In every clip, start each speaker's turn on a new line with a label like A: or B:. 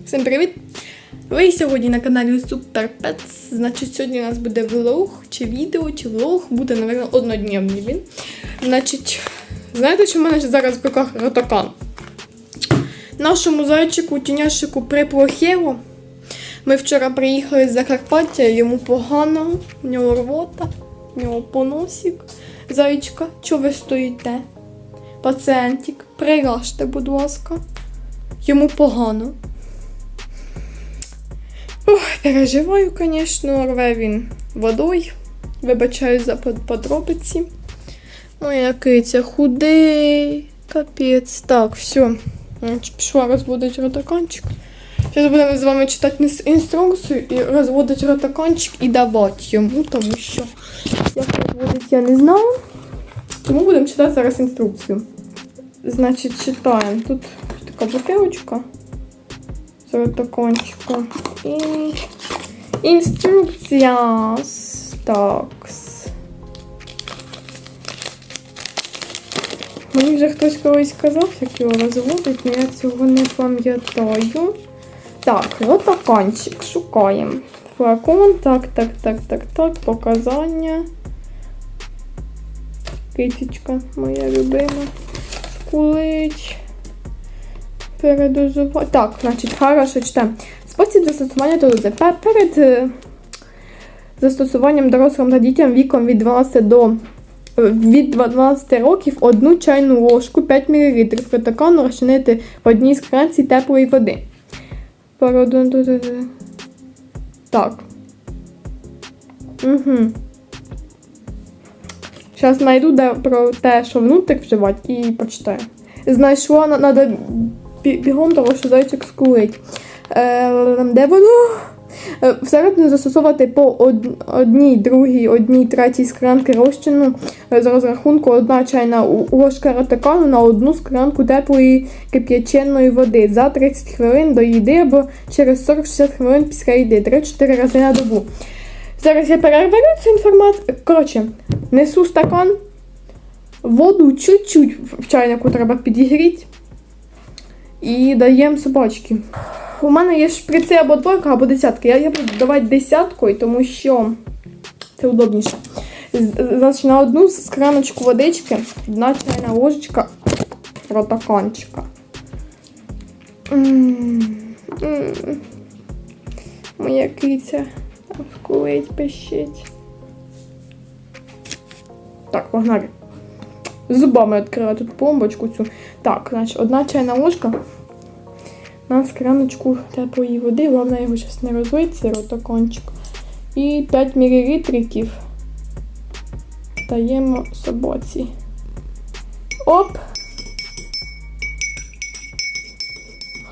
A: Всім привіт! Ви сьогодні на каналі Супер Pets. Значить, сьогодні у нас буде влог, чи відео, чи влог, буде, напевно, однодневний він. Значить, знаєте, що в мене зараз в руках ротакан? Нашому зайчику, тіняшику приплохіло. Ми вчора приїхали з Закарпаття, йому погано, в нього рвота, в нього поносик. Зайчика, чого ви стоїте? Пацієнтик, прилажте, будь ласка. Йому погано. Переживаю, звісно, рве він водою. Вибачаю за под- подробиці. Моя киця худий. Капець. Так, все. Пішла розводити ротаканчик. Зараз будемо з вами читати інструкцію і розводити ротаканчик і давати йому, тому що як розводити я не знаю. Тому будемо читати зараз інструкцію. Значить, читаємо. Тут така бутилочка з ротакончика. І інструкція. Так. Мені вже хтось колись казав, як його розводить, але я цього не пам'ятаю. Так, ротаканчик шукаємо. Флакон, так, так, так, так, так, показання. Китічка моя любима. Скулить. Передозувати. Так, значить, хорошо читаємо. Спосіб застосування дози. Пе- Перед е, застосуванням дорослим та дітям віком від 12 до е, від 12 років одну чайну ложку 5 мл протокану розчинити в одній склянці теплої води. Так. Угу. Зараз знайду де про те, що внутрі вживати, і почитаю. Знайшла, бі- бігом того, що зайчик скулить. Е, де воно? Е, Всередину застосовувати по од- одній, другій, одній, третій склянки розчину е, з розрахунку одна чайна ложка ротакану на одну склянку теплої кип'яченої води за 30 хвилин до їди або через 40-60 хвилин після їди 3-4 рази на добу. Зараз я перевірю цю інформацію. Коротше, несу стакан, воду чуть-чуть в чайнику треба підігріти і даємо собачки. У мене є шприци або двойка, або десятка. Я, я буду давати десяткою, тому що це удобніше. Значить, на одну скраночку водички, одна чайна ложечка ротаканчика. Моя киця вкулить, пищить. Так, погнали. Зубами відкрила тут пломбочку цю. Так, значить, одна чайна ложка на скраночку теплої води. Головне його зараз не розлити, цей ротакончик. І 5 мл даємо собаці. Оп!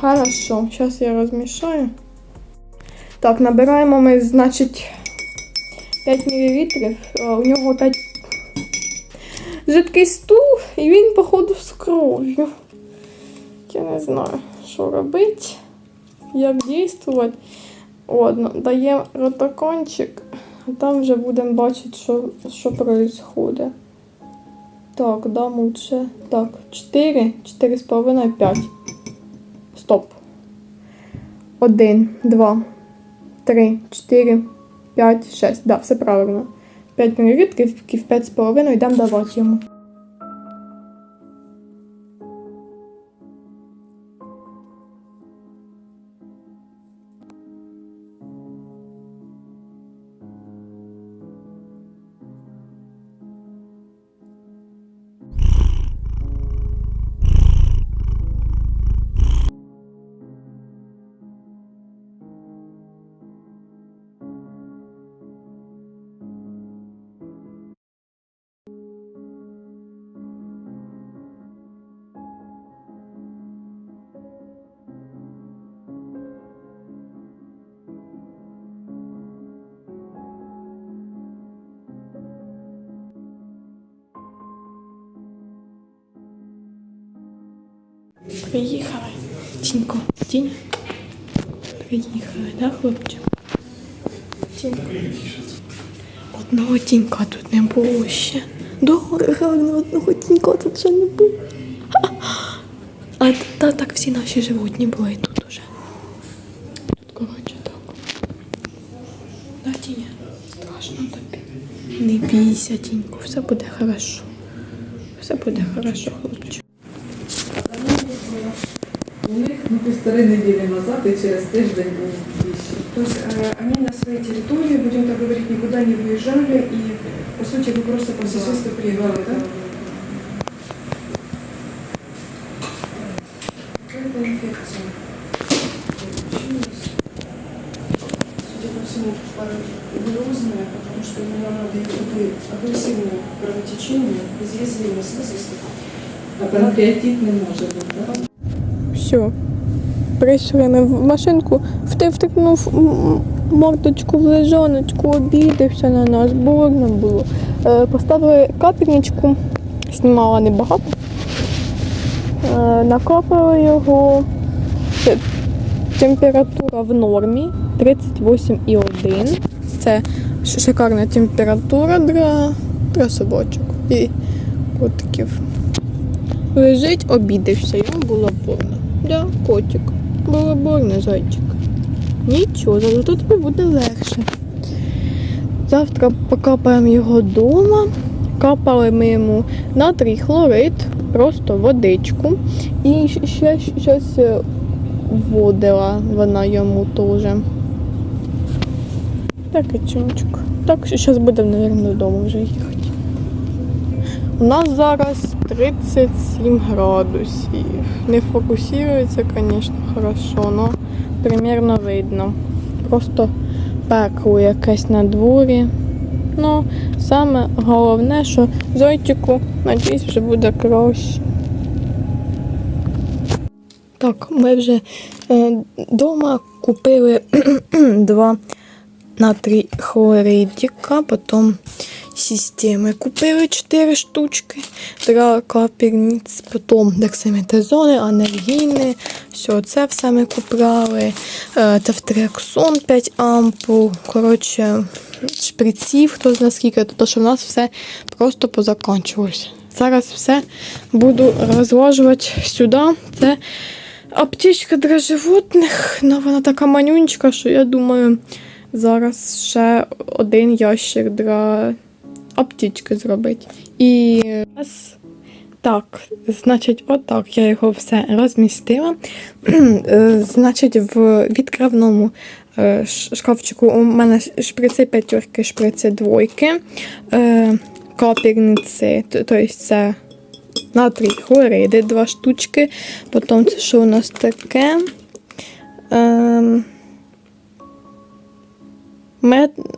A: Хорошо, зараз я розмішаю. Так, набираємо ми, значить, 5 мл. У нього 5 жидкий стул, і він, походу, з кров'ю. Я не знаю, що робити, як дійствувати. Ладно, даємо ротакончик, а там вже будемо бачити, що, що відбувається. Так, дам лучше. Так, 4, 4,5, 5. Стоп. 1, 2, 3, 4, 5, 6. Да, все правильно. 5 мл, в 5,5 йдемо давати йому. Приїхали. Тінько, тінь. Приїхали, так, хлопче. Тінько. Одного тінька тут не було ще. Добре, гарно, одного тінька тут вже не було. А та так всі наші животні були тут уже. Тут коротше так. Да, тіня? Страшно тобі. Не бійся, тінько, все буде хорошо. Все
B: буде хорошо, хлопче. півтори неділі назад і через тиждень був більший.
C: То есть э, они на своей территории, будем так говорить, никуда не выезжали и, по сути, вы просто по соседству приехали, да? Какая-то инфекция получилась. Судя по всему, вирусная, потому что именно надо такое агрессивное кровотечение, изъязвление слизистых.
B: А панкреатит не може бути, так?
A: Все. Прийшли в машинку, втикнув мордочку в лежаночку, обідався на нас, больно було. Е, поставили капельничку, знімала небагато. Е, накапали його. Температура в нормі 38,1. Це шикарна температура для, для собачок і котиків. Лежить, обідався, йому було больно. Да, котик. Було больно, зайчик. Нічого, зато тобі буде легше. Завтра покапаємо його вдома. Капали ми йому натрій хлорид, просто водичку. І ще щось е, вводила вона йому теж. Так, і. Так, зараз будемо, мабуть, додому вже їхати. У нас зараз 37 градусів. Не фокусується, звісно, хорошо, але примерно видно. Просто пекло якесь на дворі. Ну, саме головне, що зойчику, надіюсь, вже буде краще. Так, ми вже вдома купили два натрій хлоридика, потім системи. Купили 4 штучки для капельниць, потім дексаметазони, анальгіни. Все, це все ми купляли. Е, Тавтріаксон 5 ампул. Коротше, шприців, хто знає скільки, то що в нас все просто позакінчилося. Зараз все буду розложувати сюди. Це аптечка для животних. Ну, вона така манюнечка, що я думаю, зараз ще один ящик для аптечки зробити. І. Так, значить, отак я його все розмістила. Значить, в відкривному е, шкафчику у мене шприци п'ятерки, шприци двойки, е, капельниці, тобто це натрій хлориди, два штучки. Потім це що у нас таке? Ем,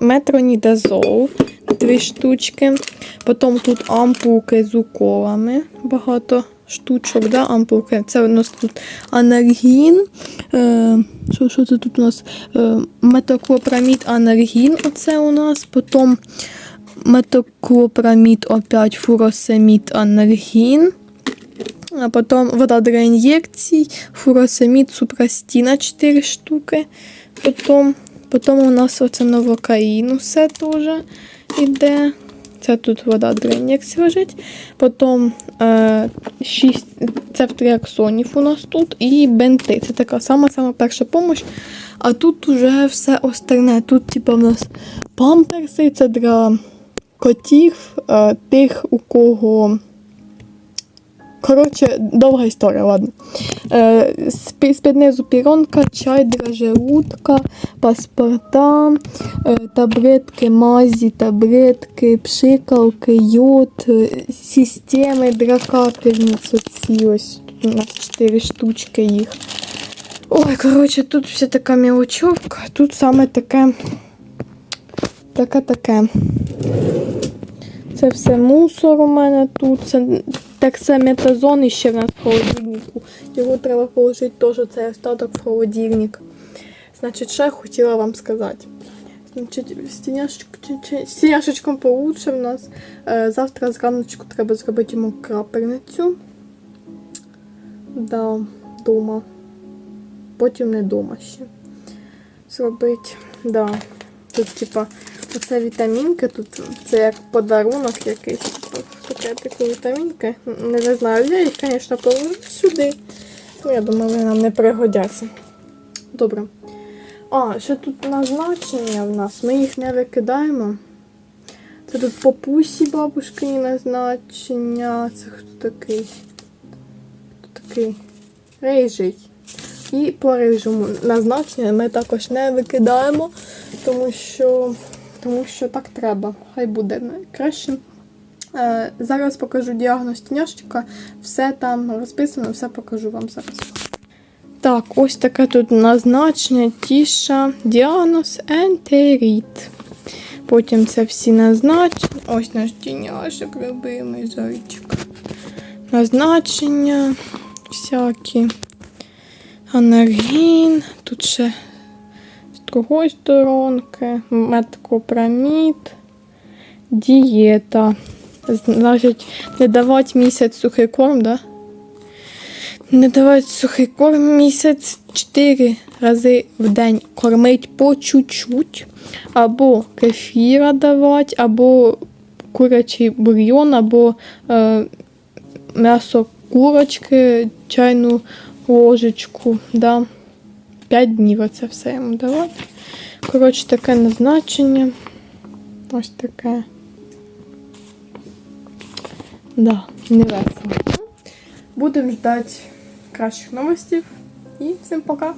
A: метронідазол, дві штучки. Потім тут ампулки з уколами, багато штучок, да, ампулки. Це у нас тут анальгін. Е, що, що це тут у нас? Е, метоклопрамід анальгін, оце у нас. Потім метоклопрамід, опять фуросемід анальгін. А потім вода для ін'єкцій, фуросемід, супрастіна 4 штуки. Потім, потім у нас оце новокаїн все теж іде. Це тут вода ін'єкцій лежить. Потім е, 6, це в триаксонів у нас тут і бенти. Це така сама сама перша допомога. А тут уже все остальне. Тут, типу, в нас памперси, це для котів, е, тих, у кого. Коротше, довга історія, ладно. Е, з під низу піронка, чай для желудка, паспорта, е, таблетки мазі, таблетки, пшикалки, йод, е, системи для капельниць. Ось у нас 4 штучки їх. Ой, коротше, тут вся така мелочовка, тут саме таке. Таке таке. Це все мусор у мене тут. Це так метазон іще в нас в холодильнику. Його треба положити теж цей остаток в холодильник. Значить, я хотіла вам сказати. Значить, стіняшечком получше в нас. Е, завтра зраночку треба зробити йому крапельницю. Да, дома. Потім не дома ще. Зробити. Да. Тут, типа, оце вітамінки, тут це як подарунок якийсь. Типу, пакетику вітамінки. Не, знаю, я їх, звісно, положу сюди. Ну, я думаю, вони нам не пригодяться. Добре. А, ще тут назначення в нас. Ми їх не викидаємо. Це тут папусі бабушкині назначення. Це хто такий? Хто такий? Рижий. І по рижому назначення ми також не викидаємо, тому що, тому що так треба. Хай буде краще. Е, зараз покажу діагноз тіняшчика. Все там розписано, все покажу вам зараз. Так, ось таке тут назначення, тіша, діагноз, ентеріт. Потім це всі назначення. Ось наш тіняшок, любимий зайчик. Назначення всякі. Анергін. Тут ще з другої сторонки. Меткопрамід. Дієта. Значить, не давати місяць сухий корм, да? Не давати сухий корм місяць 4 рази в день кормить по чуть-чуть. Або кефіра давати, або курячий бульйон, або е, м'ясо курочки, чайну ложечку. Да. 5 днів оце все йому давати. Коротше, таке назначення. Ось таке. Да, не весело. Будемо ждати кращих новостей. І всім пока!